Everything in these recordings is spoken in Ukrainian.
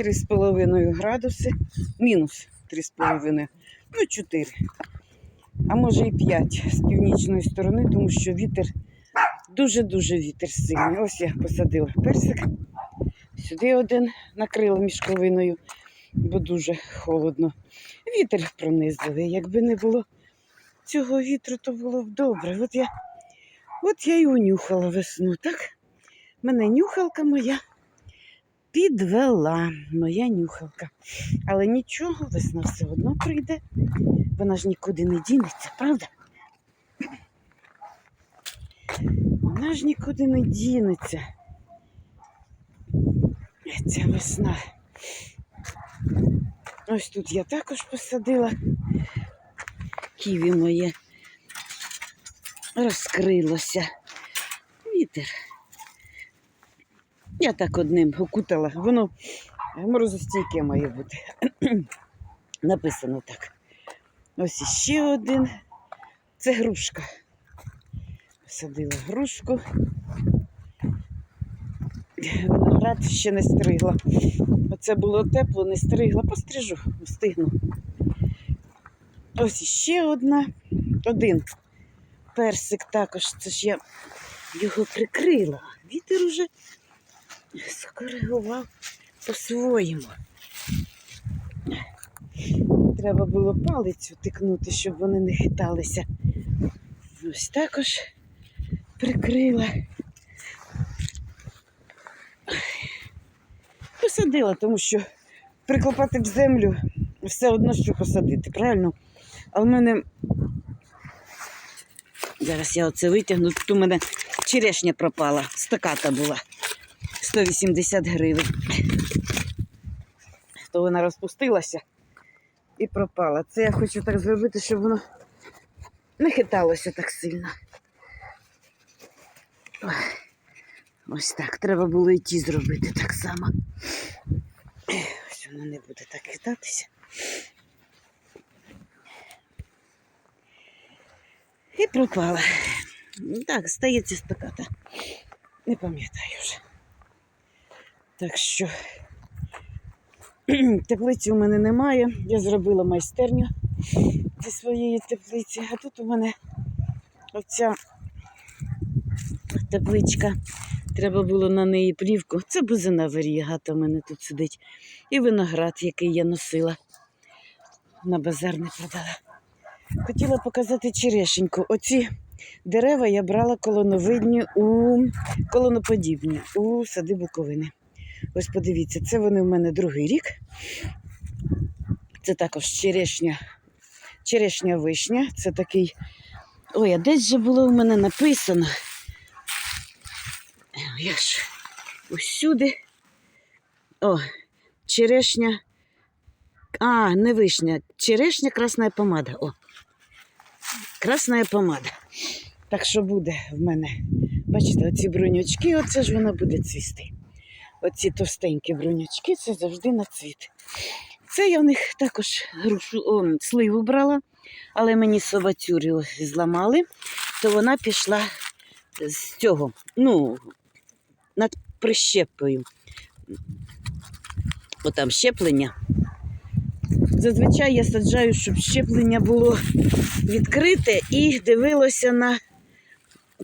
3,5 градуси, мінус 3,5, ну 4. А може і 5 з північної сторони, тому що вітер дуже-дуже вітер сильний. Ось я посадила персик. Сюди один накрила мішковиною, бо дуже холодно. Вітер пронизливий. Якби не було цього вітру, то було б добре. От я, от я й унюхала весну, так? Мене нюхалка моя підвела, моя нюхалка. Але нічого, весна все одно прийде. Вона ж нікуди не дінеться, правда? Вона ж нікуди не дінеться. Ця весна. Ось тут я також посадила ківі моє. Розкрилося. Вітер. Я так одним окутала. Воно морозостійке має бути. Написано так. Ось іще один. Це грушка. Посадила грушку. Виноград ще не стригла. Оце було тепло, не стригла. Пострижу, встигну. Ось іще одна. Один. Персик також. Це ж я його прикрила. Вітер уже скоригував по-своєму. Треба було палицю тикнути, щоб вони не хиталися. Ось також прикрила. Посадила, тому що прикопати в землю все одно, що посадити, правильно? А в мене зараз я оце витягну. Тут у мене черешня пропала, стаката була. 180 гривень. То вона розпустилася і пропала. Це я хочу так зробити, щоб воно не хиталося так сильно. Ось так. Треба було і ті зробити так само. Ось воно не буде так хитатися. І пропала. Так, стається стаката. Не пам'ятаю вже. Так що теплиці у мене немає. Я зробила майстерню зі своєї теплиці, а тут у мене оця тепличка. Треба було на неї плівку. Це бузина варігата в мене тут сидить. І виноград, який я носила. На базар не продала. Хотіла показати черешеньку. Оці дерева я брала колоновидні у колоноподібні у сади Буковини. Ось подивіться, це вони в мене другий рік. Це також черешня, черешня вишня. Це такий. Ой, а десь же було в мене написано. Я ж усюди. О, черешня. А, не вишня. Черешня, красна помада. О. Красна помада. Так що буде в мене. Бачите, оці брунючки, оце ж вона буде цвісти. Оці товстенькі брунючки, це завжди на цвіт. Це я в них також грушу, о, сливу брала, але мені собацюрю зламали, то вона пішла з цього, ну, над прищепою. Бо там щеплення. Зазвичай я саджаю, щоб щеплення було відкрите і дивилося на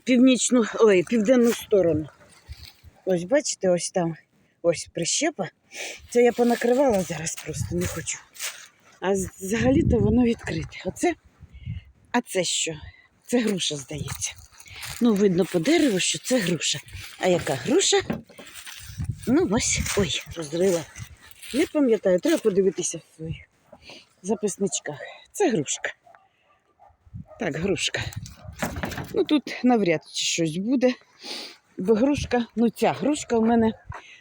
північну, ой, південну сторону. Ось бачите, ось там ось прищепа. Це я понакривала зараз просто не хочу. А взагалі-то воно відкрите. Оце, а це що? Це груша, здається. Ну, видно по дереву, що це груша. А яка груша? Ну, ось, ой, розрила. Не пам'ятаю, треба подивитися в своїх записничках. Це грушка. Так, грушка. Ну тут навряд чи щось буде. Бо грушка, ну ця грушка у мене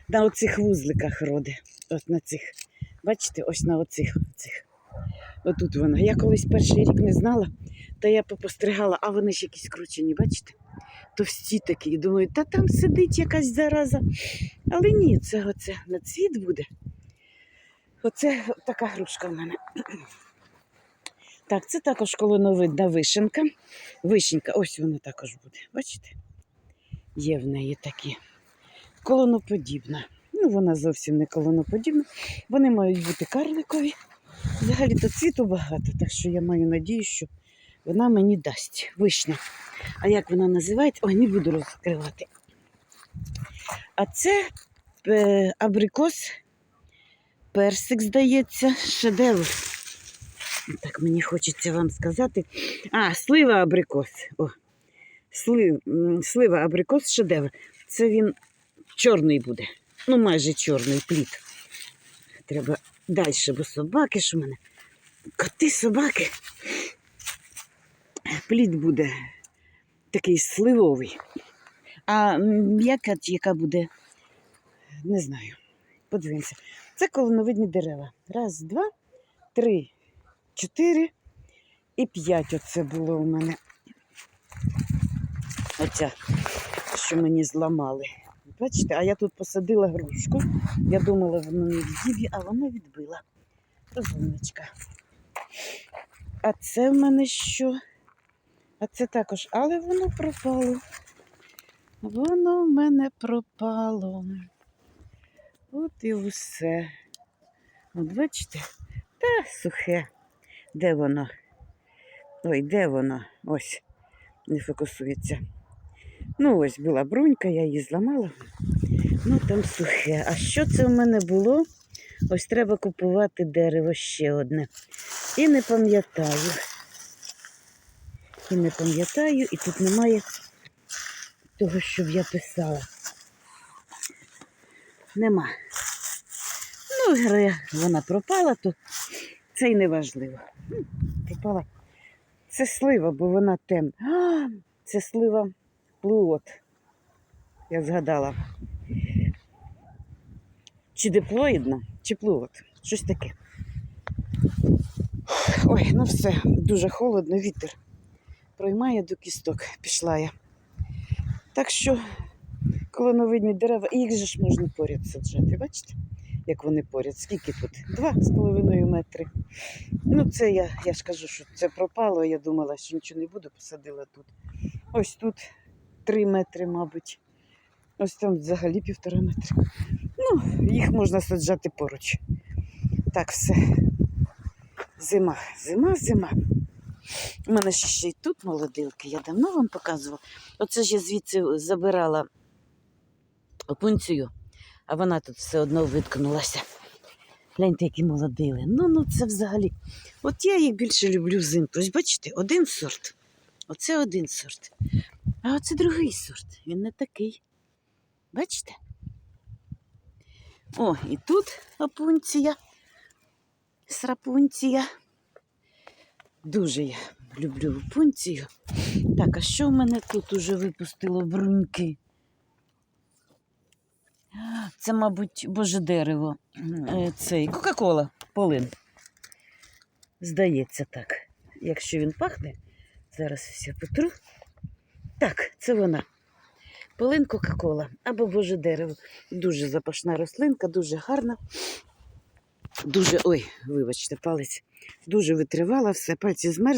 на оцих вузликах роде. От на цих. Бачите, ось на оцих. оцих. Отут вона. Я колись перший рік не знала, та я попостригала, а вони ж якісь кручені, бачите? Товсті такі. Думаю, та там сидить якась зараза. Але ні, це оце на цвіт буде. Оце така грушка в мене. Так, це також колоновидна вишенка. Вишенька, ось вона також буде. Бачите? Є в неї такі. Колоноподібна. Ну, вона зовсім не колоноподібна. Вони мають бути карликові. Взагалі-то цвіту багато, так що я маю надію, що вона мені дасть вишня. А як вона називається? Ой, не буду розкривати. А це е, абрикос, персик, здається, шедевр. Так мені хочеться вам сказати. А, слива абрикос. О, слив, слива абрикос шедевр. Це він чорний буде. Ну, майже чорний плід. Треба далі, бо собаки ж у мене. Коти, собаки. Плід буде такий сливовий. А м'яка, яка буде, не знаю. Подивимося. Це колоновидні дерева. Раз, два, три, чотири і п'ять. Оце було у мене. Оця, що мені зламали. Бачите, а я тут посадила грушку. Я думала, воно не відіб'є, а воно відбила. Розумничка. А це в мене що? А це також, але воно пропало. Воно в мене пропало. От і усе. От бачите? Та сухе. Де воно? Ой, де воно? Ось, не фокусується. Ну, ось була брунька, я її зламала. Ну, там сухе. А що це в мене було? Ось треба купувати дерево ще одне. І не пам'ятаю. І не пам'ятаю, і тут немає того, щоб я писала. Нема. Ну, вона пропала, то це й не важливо. Пропала. Це слива, бо вона темна. Це слива плуот. Я згадала. Чи диплоїдна, чи плуот. Щось таке. Ой, ну все, дуже холодно, вітер. Проймає до кісток, пішла я. Так що колоновидні дерева, їх же ж можна поряд саджати. Бачите, як вони поряд? Скільки тут? Два з половиною метри. Ну, це я, я ж кажу, що це пропало. Я думала, що нічого не буду, посадила тут. Ось тут три метри, мабуть. Ось там взагалі півтора метри. Ну, їх можна саджати поруч. Так, все. Зима, зима, зима. У мене ще, й тут молодилки, я давно вам показувала. Оце ж я звідси забирала опунцію, а вона тут все одно виткнулася. Гляньте, які молодили. Ну, ну це взагалі. От я їх більше люблю взимку. Ось бачите, один сорт. Оце один сорт. А оце другий сорт. Він не такий. Бачите? О, і тут опунція. Срапунція. Дуже я люблю опунцію. Так, а що в мене тут уже випустило бруньки? Це, мабуть, боже дерево. Е, Цей Кока-Кола, полин. Здається так. Якщо він пахне, зараз все потру. Так, це вона. Полин Кока-Кола або боже дерево. Дуже запашна рослинка, дуже гарна. Дуже, ой, вибачте, палець. Дуже витривала все, пальці змерзли.